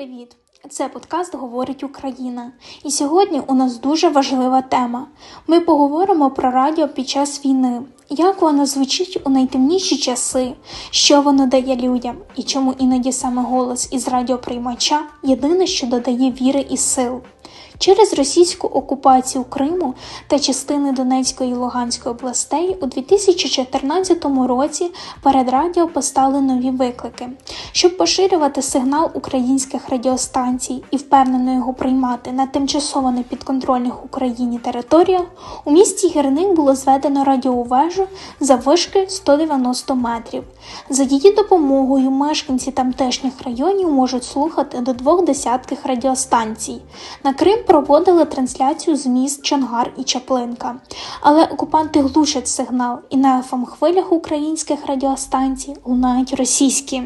привіт! Це подкаст Говорить Україна. І сьогодні у нас дуже важлива тема. Ми поговоримо про радіо під час війни, як воно звучить у найтемніші часи, що воно дає людям і чому іноді саме голос із радіоприймача єдине, що додає віри і сил. Через російську окупацію Криму та частини Донецької і Луганської областей у 2014 році перед радіо постали нові виклики. Щоб поширювати сигнал українських радіостанцій і впевнено його приймати на тимчасово непідконтрольних Україні територіях, у місті Гірник було зведено радіовежу заввишки 190 метрів. За її допомогою мешканці тамтешніх районів можуть слухати до двох десятків радіостанцій. На Крим проводили трансляцію з міст Чонгар і Чаплинка, але окупанти глушать сигнал, і на fm хвилях українських радіостанцій лунають російські.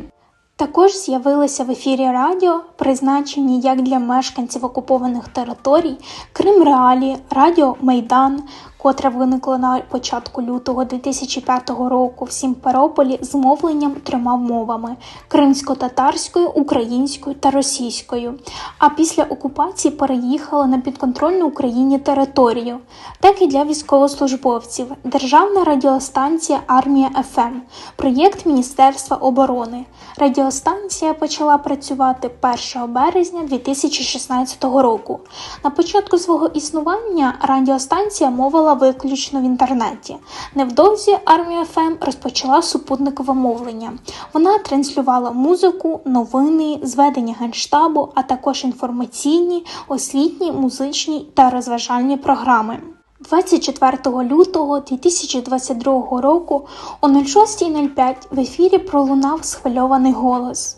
Також з'явилися в ефірі радіо, призначені як для мешканців окупованих територій Крим Реалі, Радіо Майдан, котре виникло на початку лютого 2005 року в Сімферополі мовленням трьома мовами: кримсько-татарською, українською та російською. А після окупації переїхало на підконтрольну Україні територію, так і для військовослужбовців. Державна радіостанція Армія ФМ, проєкт Міністерства оборони. Радіостанція почала працювати 1 березня 2016 року. На початку свого існування радіостанція мовила виключно в інтернеті. Невдовзі армія ФМ розпочала супутникове мовлення. Вона транслювала музику, новини, зведення генштабу, а також інформаційні, освітні, музичні та розважальні програми. 24 лютого 2022 року о 06.05 в ефірі пролунав схвильований голос.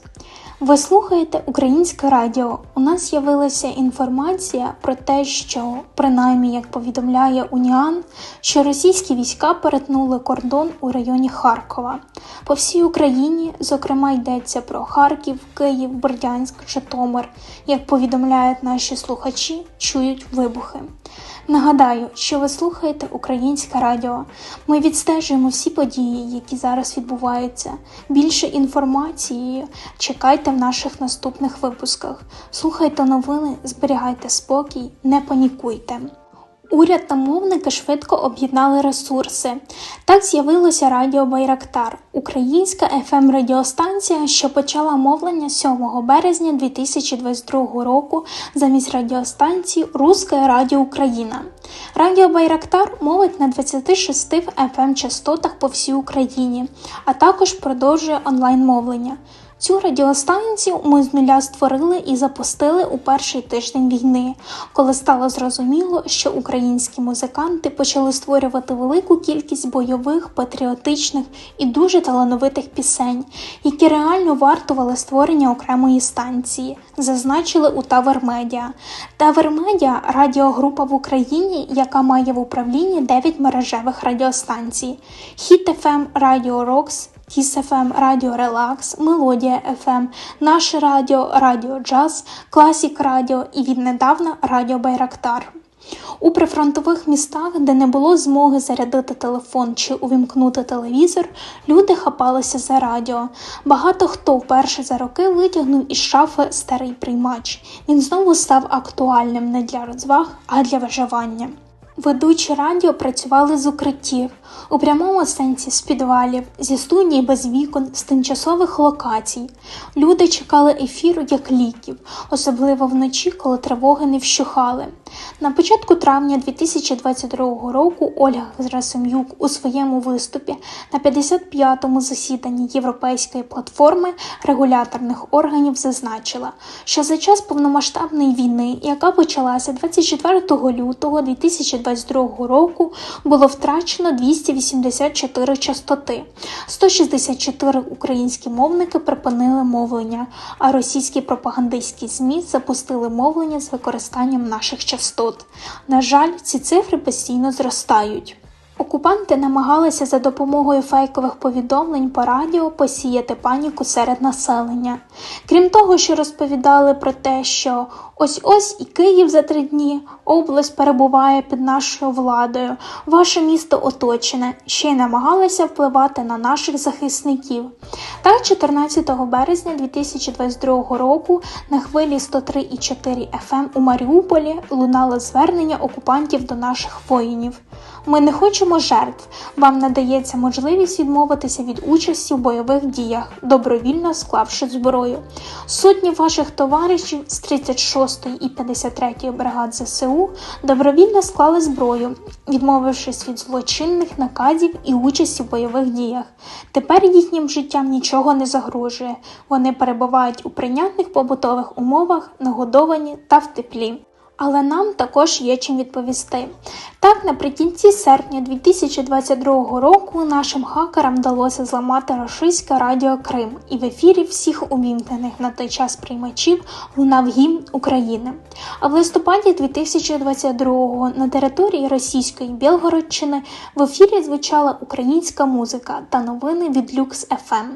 Ви слухаєте українське радіо. У нас з'явилася інформація про те, що, принаймні, як повідомляє Уніан, що російські війська перетнули кордон у районі Харкова. По всій Україні, зокрема, йдеться про Харків, Київ, Бердянськ, Житомир. Як повідомляють наші слухачі, чують вибухи. Нагадаю, що ви слухаєте українське радіо. Ми відстежуємо всі події, які зараз відбуваються. Більше інформації чекайте в наших наступних випусках. Слухайте новини, зберігайте спокій, не панікуйте. Уряд та мовники швидко об'єднали ресурси. Так з'явилося Радіо Байрактар, українська fm радіостанція, що почала мовлення 7 березня 2022 року замість радіостанції Руське Радіо Україна. Радіо Байрактар мовить на 26 fm частотах по всій Україні, а також продовжує онлайн-мовлення. Цю радіостанцію ми з нуля створили і запустили у перший тиждень війни, коли стало зрозуміло, що українські музиканти почали створювати велику кількість бойових, патріотичних і дуже талановитих пісень, які реально вартували створення окремої станції, зазначили у Тавер Медіа. Тавер Медіа радіогрупа в Україні, яка має в управлінні 9 мережевих радіостанцій: Хіт ФМ, Радіо Рокс. Тіс ФМ, Радіо Релакс, Мелодія ФМ, Наше Радіо, Радіо Джаз, Класік Радіо і віднедавна Радіо Байрактар. У прифронтових містах, де не було змоги зарядити телефон чи увімкнути телевізор, люди хапалися за радіо. Багато хто вперше за роки витягнув із шафи старий приймач. Він знову став актуальним не для розваг, а для виживання. Ведучі радіо працювали з укриттів, у прямому сенсі з підвалів, зі студій без вікон, з тимчасових локацій. Люди чекали ефіру як ліків, особливо вночі, коли тривоги не вщухали. На початку травня 2022 року Ольга Герасим'юк у своєму виступі на 55-му засіданні Європейської платформи регуляторних органів зазначила, що за час повномасштабної війни, яка почалася 24 лютого 2022 року, було втрачено 284 частоти. 164 українські мовники припинили мовлення, а російські пропагандистські ЗМІ запустили мовлення з використанням наших частот. На жаль, ці цифри постійно зростають. Окупанти намагалися за допомогою фейкових повідомлень по радіо посіяти паніку серед населення. Крім того, що розповідали про те, що ось ось і Київ за три дні, область перебуває під нашою владою, ваше місто оточене, ще й намагалися впливати на наших захисників. Так, 14 березня 2022 року на хвилі 103,4 FM у Маріуполі лунало звернення окупантів до наших воїнів. Ми не хочемо жертв. Вам надається можливість відмовитися від участі в бойових діях, добровільно склавши зброю. Сотні ваших товаришів з 36-ї і 53-ї бригад ЗСУ добровільно склали зброю, відмовившись від злочинних наказів і участі в бойових діях. Тепер їхнім життям нічого не загрожує. Вони перебувають у прийнятних побутових умовах, нагодовані та в теплі. Але нам також є чим відповісти. Так, наприкінці серпня 2022 року нашим хакерам вдалося зламати рашистське радіо Крим, і в ефірі всіх увімкнених на той час приймачів лунав гімн України. А в листопаді 2022-го на території російської Білгородщини в ефірі звучала українська музика та новини від Lux FM.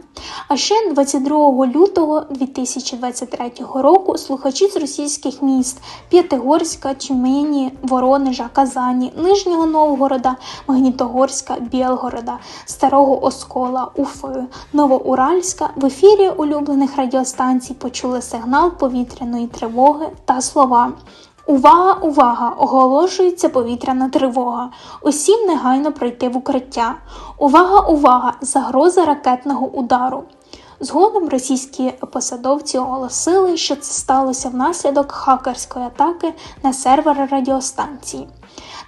А ще 22 лютого 2023 року слухачі з російських міст П'ятигорська, Тюмені, Воронежа, Казані, Нижнього Новгорода, Магнітогорська, Білгорода, Старого Оскола, Уфи, Новоуральська в ефірі улюблених радіостанцій почули сигнал повітряної тривоги та слова. Увага, увага! Оголошується повітряна тривога. Усім негайно пройти в укриття. Увага, увага! Загроза ракетного удару. Згодом російські посадовці оголосили, що це сталося внаслідок хакерської атаки на сервери радіостанції.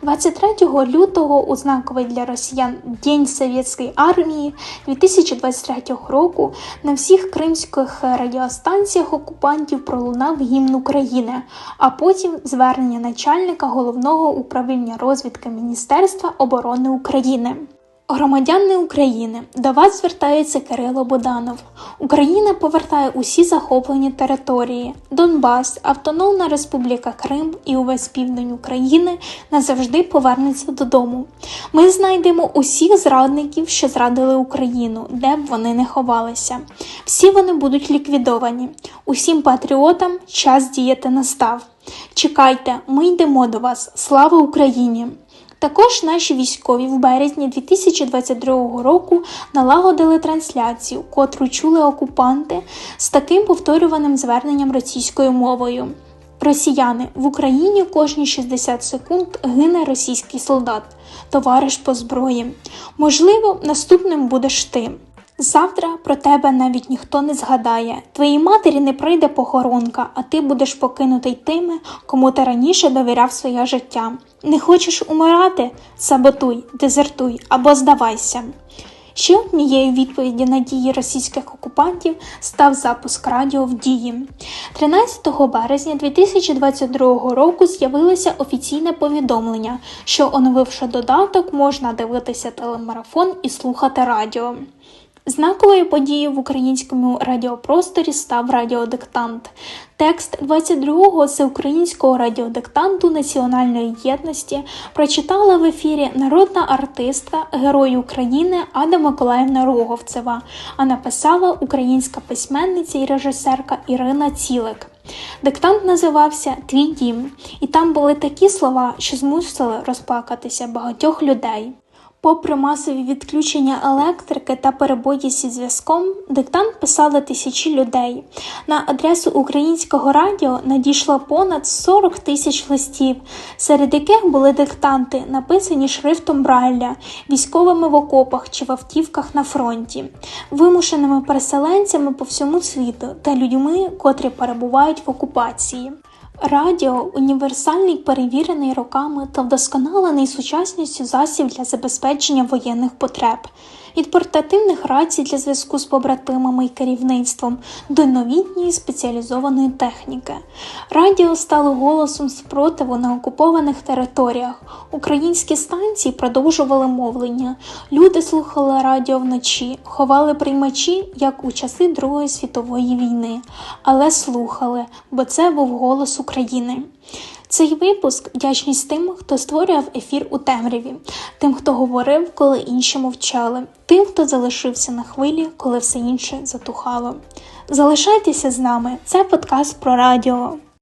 23 лютого у знаковий для росіян День Совєтської армії 2023 року на всіх кримських радіостанціях окупантів пролунав гімн України, а потім звернення начальника головного управління розвідки Міністерства оборони України. Громадяни України, до вас звертається Кирило Боданов. Україна повертає усі захоплені території. Донбас, Автономна Республіка Крим і увесь південь України назавжди повернеться додому. Ми знайдемо усіх зрадників, що зрадили Україну, де б вони не ховалися. Всі вони будуть ліквідовані. Усім патріотам час діяти настав. Чекайте, ми йдемо до вас. Слава Україні! Також наші військові в березні 2022 року налагодили трансляцію, котру чули окупанти з таким повторюваним зверненням російською мовою. Росіяни в Україні кожні 60 секунд гине російський солдат, товариш по зброї. Можливо, наступним будеш ти. Завтра про тебе навіть ніхто не згадає. Твоїй матері не прийде похоронка, а ти будеш покинутий тими, кому ти раніше довіряв своє життя. Не хочеш умирати? Саботуй, дезертуй або здавайся. Ще однією відповіді на дії російських окупантів став запуск радіо в дії. 13 березня 2022 року з'явилося офіційне повідомлення, що оновивши додаток, можна дивитися телемарафон і слухати радіо. Знаковою подією в українському радіопросторі став радіодиктант. Текст 22-го всеукраїнського радіодиктанту Національної єдності прочитала в ефірі народна артистка, герой України Ада Миколаївна Роговцева, а написала українська письменниця і режисерка Ірина Цілик. Диктант називався Твій дім, і там були такі слова, що змусили розплакатися багатьох людей. Попри масові відключення електрики та перебої зі зв'язком, диктант писали тисячі людей. На адресу українського радіо надійшло понад 40 тисяч листів, серед яких були диктанти, написані шрифтом Брайля, військовими в окопах чи в автівках на фронті, вимушеними переселенцями по всьому світу та людьми, котрі перебувають в окупації. Радіо універсальний перевірений роками та вдосконалений сучасністю засіб для забезпечення воєнних потреб, від портативних рацій для зв'язку з побратимами і керівництвом до новітньої спеціалізованої техніки. Радіо стало голосом спротиву на окупованих територіях. Українські станції продовжували мовлення. Люди слухали радіо вночі, ховали приймачі, як у часи Другої світової війни, але слухали, бо це був голос України. Цей випуск вдячність тим, хто створював ефір у темряві, тим, хто говорив, коли інші мовчали, тим, хто залишився на хвилі, коли все інше затухало. Залишайтеся з нами. Це подкаст про радіо.